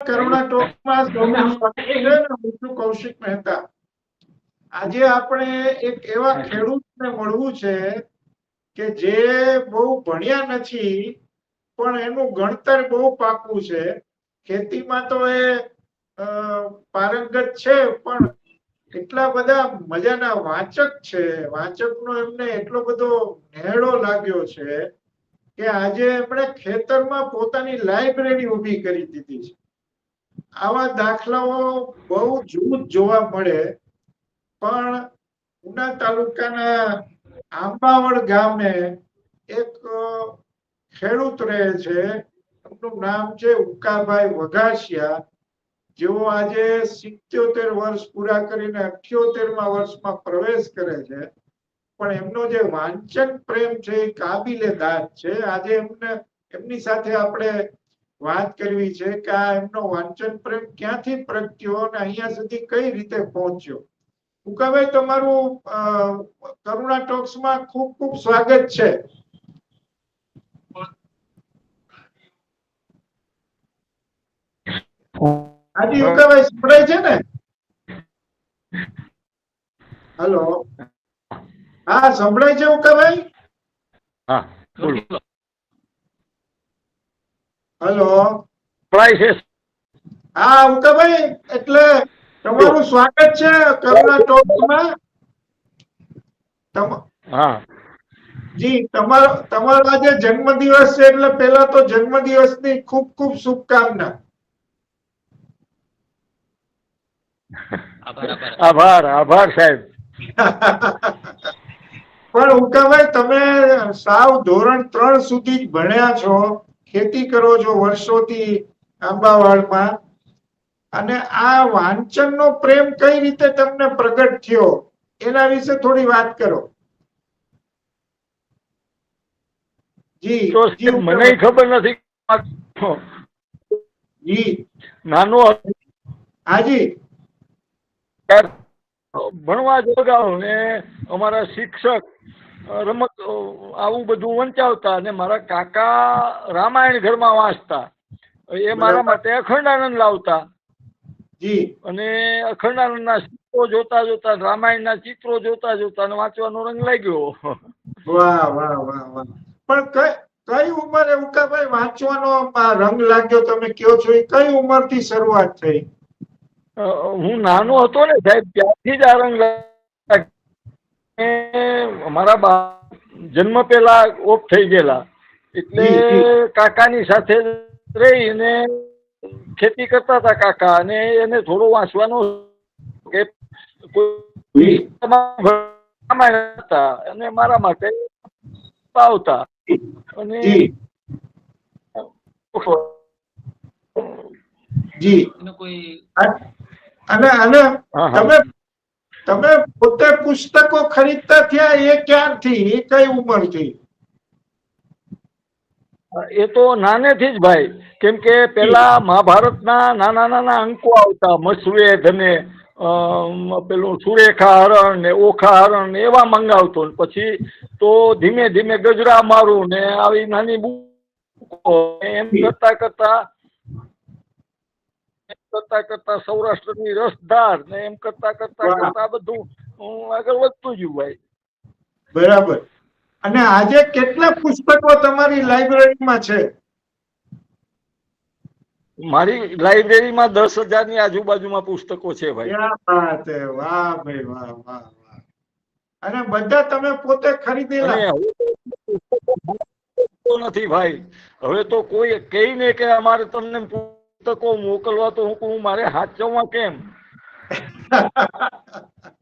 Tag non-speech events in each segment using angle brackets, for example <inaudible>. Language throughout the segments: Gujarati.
કરુણા ટોકમાં સૌનું કૌશિક મહેતા. આજે આપણે એક એવા ખેડૂતને મળવું છે કે જે બહુ ભણ્યા નથી, પણ એનું ગણતર બહુ પાકું છે. ખેતીમાં તો એ પારંગત છે, પણ એટલા બધા મજાના વાચક છે. વાચકનો એમને એટલો બધો નેહડો લાગ્યો છે કે આજે એમણે ખેતરમાં પોતાની લાઇબ્રેરી ઊભી કરી દીધી છે. આવા દાખલાઓ બહુ જૂથ જોવા મળે, પણ ઉના તાલુકાના આંબાવડ ગામે એક ખેડૂત રહે છે, એમનું નામ છે ઉકાભાઈ વઘાસિયા. જેઓ આજે સિત્યોતેર વર્ષ પૂરા કરીને અઠ્યોતેરમાં વર્ષમાં પ્રવેશ કરે છે. પણ એમનો જે વાંચન પ્રેમ છે એ કાબિલે દાદ છે. આજે એમને, એમની સાથે આપણે વાત કરવી છે કે આ એમનો વાંચન પ્રેમ ક્યાંથી પ્રગટ્યો અને અહીંયા સુધી કઈ રીતે પહોંચ્યો? ઉકાભાઈ, તમારું કરુણા ટોક્સમાં ખૂબ ખૂબ સ્વાગત છે. હાજી ઉકાભાઈ સંભળાય છે ને? હલો. હા, સંભળાય છે ઉકાભાઈ? હા, બોલો. હલો. હા ઉકાભાઈ એટલે તમારું સ્વાગત છે કરુણા ટોક્સમાં હા. જી તમારો તમારો આજે જન્મદિવસ છે એટલે પહેલા તો જન્મદિવસની ખૂબ ખૂબ શુભકામના. આભાર આભાર. આભાર આભાર સાહેબ. <laughs> પણ ઉકાભાઈ તમે સાવ ધોરણ ત્રણ સુધી જ ભણ્યા છો. ખેતી કરો છો વર્ષોથી આંબાવાડમાં. અને આ વાંચનનો પ્રેમ કઈ રીતે તમને પ્રગટ થયો? એના વિશે થોડી વાત કરો. જી જી મને ખબર નથી જી. નાનો હાજી ભણવા જોગાવ ને અમારા શિક્ષક રમત આવું બધું વંચાવતા અને મારા કાકા રામાયણ ઘરમાં વાંચતા. એ મારા માટે અખંડાનંદ લાવતા. અને અખંડાનંદના ચિત્રો જોતા જોતા રામાયણના ચિત્રો જોતા જોતા વાંચવાનો રંગ લાગ્યો. વાહ વાહ વાહ વાહ. પણ કઈ કઈ ઉંમરે ઉકાભાઈ વાંચવાનો રંગ લાગ્યો તમે કયો છો? એ કઈ ઉંમરથી શરૂઆત થઈ? હું નાનો હતો ને સાહેબ ત્યારથી જ આ રંગ લાગ્યો. એ મારા બા જન્મ પહેલા ઓફ થઈ ગયેલા. એટલે. કાકાની સાથે રહીને ખેતી કરતા હતા કાકા અને એને થોડો વાંચવાનો કે હતા અને મારા માટે આવતા. અને જી. અને અને. તમે તમે પોતે પુસ્તકો ખરીદતા થયા એ ક્યારથી? એ કઈ ઉંમરથી? એ તો નાનેથી જ ભાઈ. કેમ કે પેલા મહાભારતના નાના નાના અંકો આવતા. મસવેદ ધને પેલું સુરેખા હરણ ને ઓખા હરણ ને એવા મંગાવતો. ને પછી તો ધીમે ધીમે ગજરા મારું ને આવી નાની બુકો એમ કરતા કરતા કરતા કરતા સૌરાષ્ટ્રની રસધાર ને એમ કરતા કરતા કરતા બધું આગળ વધતું જ ભાઈ બરાબર. અને આજે કેટલા પુસ્તકો તમારી લાઇબ્રેરીમાં છે? મારી લાઇબ્રેરીમાં દસ હજારની આજુબાજુમાં પુસ્તકો છે ભાઈ. વાહ ભાઈ વાહ વાહ વાહ. અને બધા તમે પોતે ખરીદેલા? નથી ભાઈ. હવે તો કોઈ કહીને કે અમારે તમને પુસ્તકો મોકલવા તો હું કહું મારે હાચવવા કેમ? <laughs>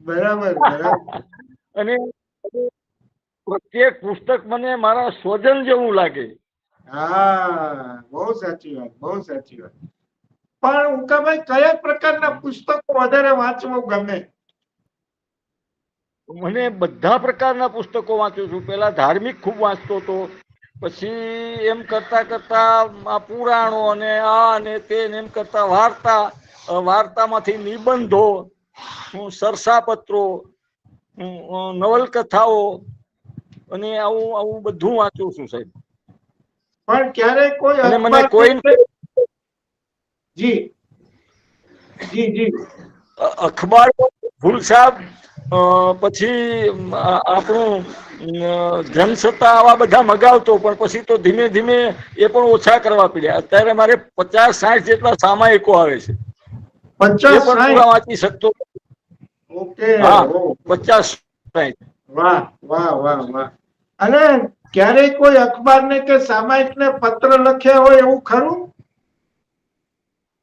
બરાબર બરાબર. અને પ્રત્યેક પુસ્તક મને મારા સ્વજન જેવું લાગે. હા બહુ સાચી વાત બહુ સાચી વાત. પણ ઉકાભાઈ કયા પ્રકારના પુસ્તકો વધારે વાંચવું ગમે? મને બધા પ્રકારના પુસ્તકો વાંચું છું. પેલા ધાર્મિક ખૂબ વાંચતો હતો. પછી એમ કરતા કરતા આ પુરાણો અને આ ને તે એમ કરતા વાર્તા વાર્તામાંથી નિબંધો સરસાપત્રો નવલકથાઓ અને આવું આવું બધું વાંચું છું સાહેબ. પણ ક્યારે કોઈ અને મને કોઈ જી. જી જી. અખબાર ભૂલ સાહેબ પછી આપણું અ, જનસત્તા આવા બધા મગાવતો પણ પછી તો ધીમે ધીમે એ પણ ઓછા કરવા પડ્યા. અત્યારે મારે પચાસ સાઠ જેટલા સામાયિકો આવે છે. પચાસ વાંચી શકતો ઓકે. હા પચાસ સાઠ વાહ વાહ વાહ વાહ. અને ક્યારેય કોઈ અખબારને કે સામાયિકને પત્ર લખ્યા હોય એવું ખરું?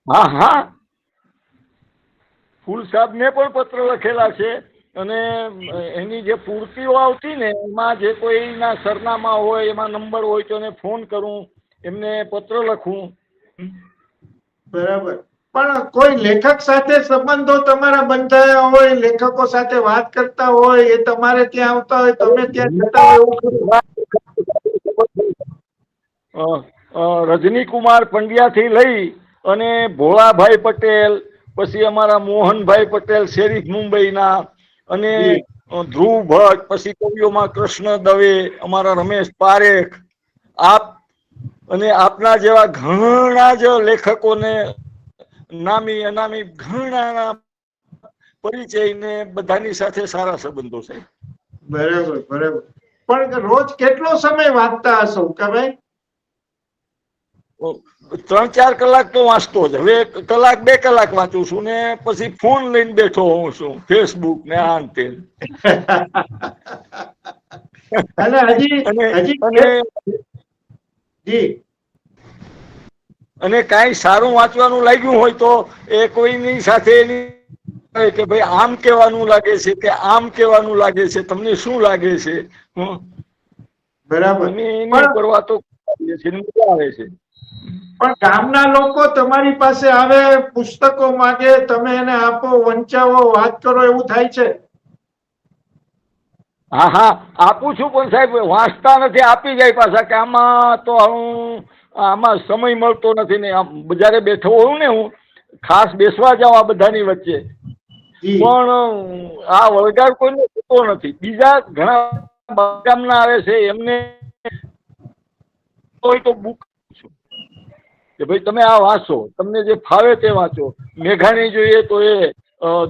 હા હા. ફૂલ સાહેબ ને પણ પત્ર લખેલા છે. અને એની જે પૂર્તિઓ આવતી ને એમાં જે કોઈના સરનામા હોય એમાં નંબર હોય તો એને ફોન કરું એમને પત્ર લખું. બરાબર. પણ કોઈ લેખક સાથે સંબંધો તમારા બંધાયા હોય લેખકો સાથે વાત કરતા હોય એ તમારે ત્યાં આવતા હોય તમે ત્યાં જતા હોય એવું રજનીકુમાર પંડ્યાથી લઈ અને ભોળાભાઈ પટેલ પછી અમારા મોહનભાઈ પટેલ શેરીફ મુંબઈના અને ધ્રુવ ભટ્ટ પછી કવિઓમાં કૃષ્ણ દવે અમારા રમેશ પારેખ આપ અને આપના જેવા ઘણા જ લેખકોને નામી અનામી ઘણા પરિચય ને બધાની સાથે સારા સંબંધો છે. બરાબર બરાબર. પણ રોજ કેટલો સમય વાંચતા હશો કે ભાઈ ત્રણ ચાર કલાક તો વાંચતો જ. હવે કલાક બે કલાક વાંચું છું ને પછી ફોન લઈને બેઠો હોઉં છું ફેસબુક ને આ તે અને કાંઈ સારું વાંચવાનું લાગ્યું હોય તો એ કોઈની સાથે એની કે ભાઈ આમ કેવાનું લાગે છે કે આમ કેવાનું લાગે છે તમને શું લાગે છે. બરાબર. કરવા એની મજા આવે છે. પણ ગામના લોકો તમારી પાસે આવે પુસ્તકો માગે તમે એને આપો વંચાવો વાત કરો એવું થાય છે? હા હા આપું છું પણ સાહેબ વાંચતા નથી આપી જાય પાછા કે આમાં તો હું આમાં સમય મળતો નથી ને બજારે બેઠો હોઉં ને હું ખાસ બેસવા જાઉં આ બધાની વચ્ચે. પણ આ વળગાડ કોઈને થતો નથી. બીજા ઘણા ગામના આવે છે એમને હોય તો બુક કે ભાઈ તમે આ વાંચો તમને જે ફાવે તે વાંચો. મેઘાણી જોઈએ તો એ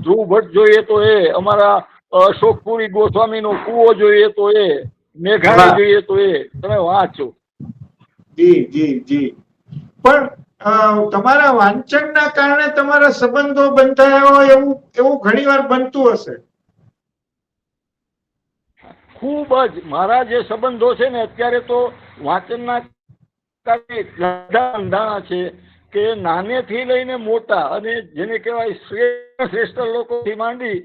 ધ્રુવ ભટ્ટ જોઈએ તો એ અમારા અશોકપુરી ગોસ્વામીનો કુવો જોઈએ તો એ મેઘાણી જોઈએ તો એ તમે વાંચો. જી જી જી. પણ તમારા વાંચનના કારણે તમારા સંબંધો બંધાયા હોય એવું એવું ઘણીવાર બનતું હશે. ખૂબ જ મારા જે સંબંધો છે ને અત્યારે તો વાંચનના એટલા બંધાણા છે કે નાનેથી લઈને મોટા અને જેને કહેવાય શ્રેષ્ઠ શ્રેષ્ઠ લોકોથી માંડી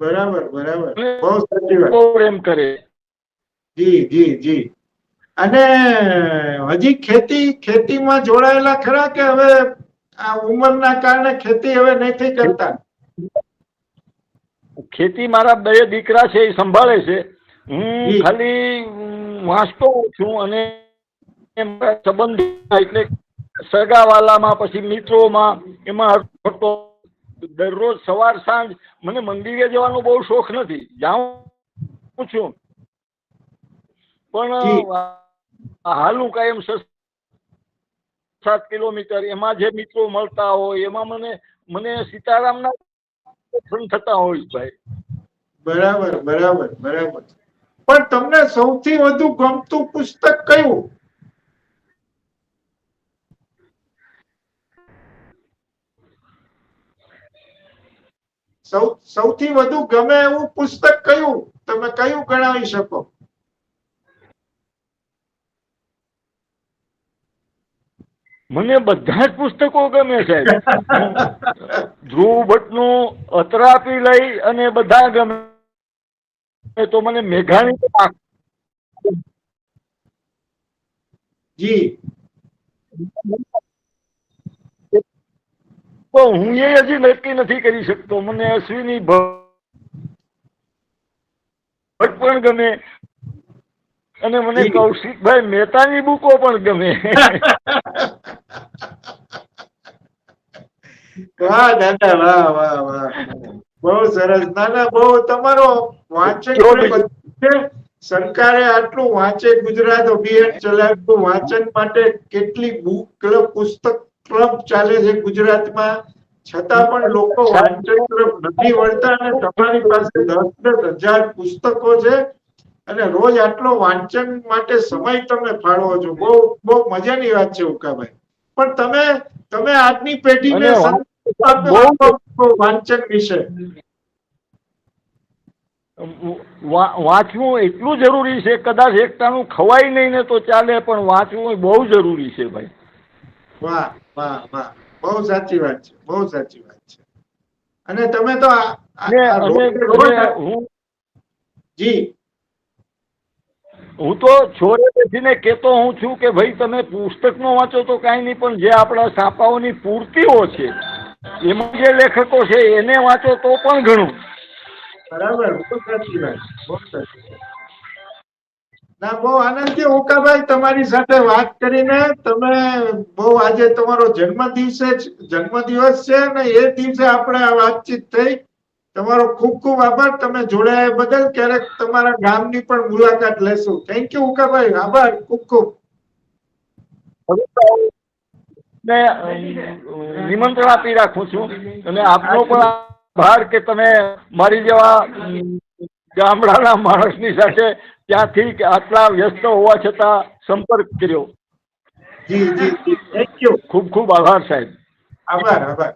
બરાબર બરાબર. બહુ સાચી વાત. પ્રેમ કરે. જી જી જી. અને હજી ખેતી ખેતીમાં જોડાયેલા ખરા કે હવે આ ઉંમરના કારણે ખેતી હવે નથી કરતા? ખેતી મારા બે દીકરા છે એ સંભાળે છે. હું ખાલી વાંચતો છું અને સંબંધ એટલે સગાવાલામાં પછી મિત્રોમાં એમાં ફરતો દરરોજ સવાર સાંજ મને મંદિરે જવાનો બહુ શોખ નથી. જાઉં છું. પણ હાલું કાયમ છ સાત કિલોમીટર એમાં જે મિત્રો મળતા હોય એમાં મને મને સીતારામના થતા હોય ભાઈ. બરાબર બરાબર બરાબર. પણ તમને સૌથી વધુ ગમતું પુસ્તક કયું? સૌ, સૌથી વધુ ગમે એવું પુસ્તક કયું? તમે કયું ગણાવી શકો? મને બધા જ પુસ્તકો ગમે સાહેબ ધ્રુવ ભટ્ટનું અત્રાપી લઈ અને બધા ગમે. તો મને મેઘાણી જી. તો હું એ હજી નક્કી નથી કરી શકતો. મને અશ્વિની ભટ્ટ પણ ગમે. અને મને કૌશિકભાઈ મહેતાની બુકો પણ ગમે. <laughs> વાહ દાદા વાહ વાહ વાહ. બહુ સરસ. ના ના બહુ તમારો? છે. સરકારે આટલું વાંચે ગુજરાત અભિયાન ચલાવ્યું વાંચન માટે કેટલી બુક ક્લબ પુસ્તક ક્લબ ચાલે છે ગુજરાતમાં? છતાં પણ લોકો વાંચન તરફ નથી વળતા અને તમારી પાસે દસ દસ હજાર પુસ્તકો છે અને રોજ આટલો વાંચન માટે સમય તમે ફાળવો છો. બહુ બહુ મજાની વાત છે ઉકાભાઈ. પણ તમે તમે આજની પેઢીને વાંચન વિશે. વાંચવું એટલું જરૂરી છે કદાચ એકતાનું ખવાય નહીં ને તો ચાલે પણ વાંચવું બહુ જરૂરી છે ભાઈ. વાહ વાહ વાહ. બહુ સાચી વાત છે બહુ સાચી વાત છે. અને તમે તો જી. હું તો છોડે બેસીને કહેતો હું છું કે ભાઈ, તમે પુસ્તક નો વાંચો તો કાંઈ નહીં, પણ જે આપણા છાપાઓની પૂર્તિઓ છે, એમાં જે લેખકો છે, એને વાંચો તો પણ ઘણું. બરાબર ના, બહુ આનંદ છે ઓકાભાઈ તમારી સાથે વાત કરીને તમે બહુ આજે તમારો જન્મ દિવસે જન્મ જન્મદિવસ છે ને એ દિવસે આપણે આ વાતચીત થઈ. તમારો ખૂબ ખૂબ આભાર. તમે જોડાયા બદલ ક્યારેક તમારા ગામની પણ મુલાકાત લેશું. થેન્ક યુ ઉકાભાઈ આભાર. ખૂબ ખૂબ. નિમંત્રણ આપી રાખું છું અને આપનો પણ આભાર કે તમે મારી જેવા ગામડાના માણસની સાથે ત્યાંથી આટલા વ્યસ્ત હોવા છતાં સંપર્ક કર્યો. જી જી. થેન્ક યુ ખૂબ ખૂબ આભાર સાહેબ. આભાર આભાર.